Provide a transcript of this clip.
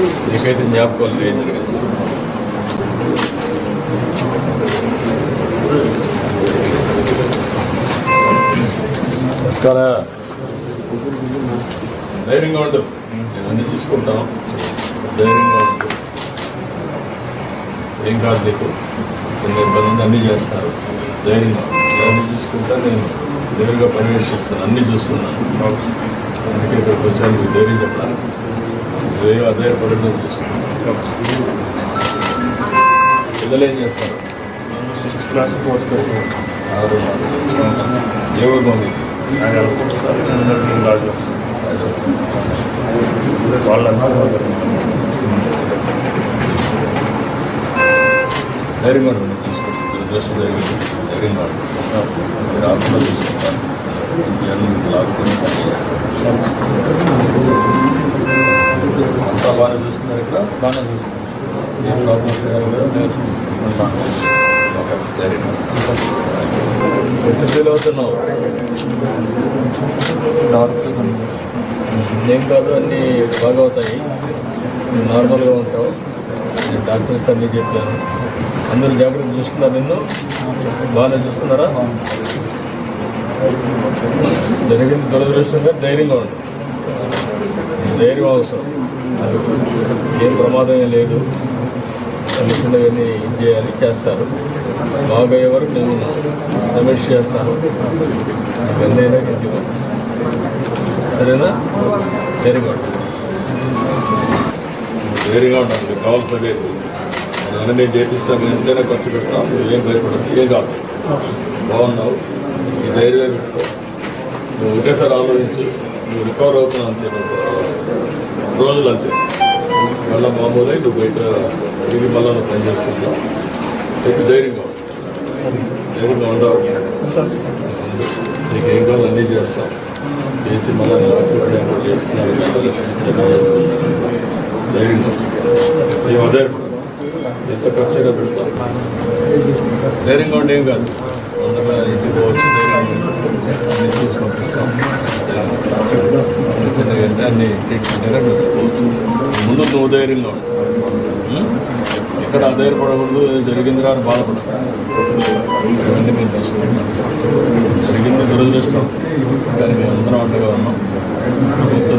నీకైతే జ్ఞాపకాలు లేదు ధైర్యంగా ఉండు. నేను అన్ని చూసుకుంటాను. ధైర్యంగా ఉండు. ఏం కాదు నీకు కొన్ని ఇబ్బంది అన్నీ చేస్తారు. ధైర్యంగా ఉండు. అన్ని చూసుకుంటా నేను దగ్గరగా పర్యవేక్షిస్తాను. అన్నీ చూస్తున్నాను. అందుకే ఇక్కడికి వచ్చాను మీకు ధైర్యం చెప్పడానికి నువ్వేం అధైర్యపడడం చూసుకున్నాను పిల్లలు ఏం చేస్తారు? సిక్స్త్ క్లాస్ ఫోర్త్ క్లాస్ ఆరు. ఏ ఊరు బాగుంది ఆయన అనుకుంటున్నారు నేను గాజు వస్తాను వాళ్ళంతా ఉండండి తీసుకొచ్చి దురదృష్టం జరిగింది ఉండండి మీరు ఆత్మలో తీసుకుంటారు జనం లాక్కుని పని చేస్తారు. అంతా చూస్తున్నారు ఇక్కడ. బాగా చూసుకుంటాను ఏ ప్రాబ్లమ్స్ ఓకే ఎట్లా ఫీల్ అవుతున్నావు ఏం కాదు అన్నీ బాగా అవుతాయి. నార్మల్గా ఉంటావు. నేను డాక్టర్స్ అన్నీ చెప్పాను. అందరూ జాగ్రత్త చూసుకున్నారు నిన్ను? బాగానే చూసుకున్నారా జరిగింది దురదృష్టంగా ధైర్యంగా ఉంటుంది ఈ ధైర్యం అవసరం ఏం ప్రమాదం లేదు. చిన్న చిన్నవన్నీ ఇది చేయాలి చేస్తారు. బాగయ్యే వరకు నేను సమీక్ష చేస్తాను. ఇవన్నీ ఇంటికి పంపిస్తాను సరేనా? ధైర్యంగా ఉండు. ధైర్యంగా ఉండాలి కావాల్సిన లేదు. అదన్నీ నేను చేపిస్తాను. ఎంతైనా ఖర్చు పెడతాను. ఏం భయపడదు ఏం కాదు. బాగున్నావు. ఈ ధైర్యమే పెట్టుకో. నువ్వు ఒకేసారి ఆలోచించు. నువ్వు రికవర్ అవుతున్నావు అంతే నువ్వు. రోజులు అంతే మళ్ళీ మామూలు నువ్వు బయట తిరిగి మళ్ళీ నువ్వు పని చేసుకుంటావు. ధైర్యంగా ధైర్యంగా ఉండవు నీకు ఏం కావాలి అన్నీ చేస్తాం చేసి మళ్ళీ నేను ఆఫీస్ చేస్తున్నాను ధైర్యంగా మేము అదే ఎంత ఖర్చుగా పెడతాం ధైర్యంగా ఉండి ఏం కాదు. అందరూ ఇంటికి పోవచ్చు ధైర్యంగా ఉండు. చూసి పంపిస్తాం. చిన్న అన్ని ముందు నువ్వు ధైర్యంగా ఉండు ఇక్కడ అధైర్యపడకూడదు జరిగింది అని బాధపడదు ఇవన్నీ మేము జరిగింది దురదృష్టం. కానీ మేము అందరం అండగా ఉన్నాం. ప్రభుత్వం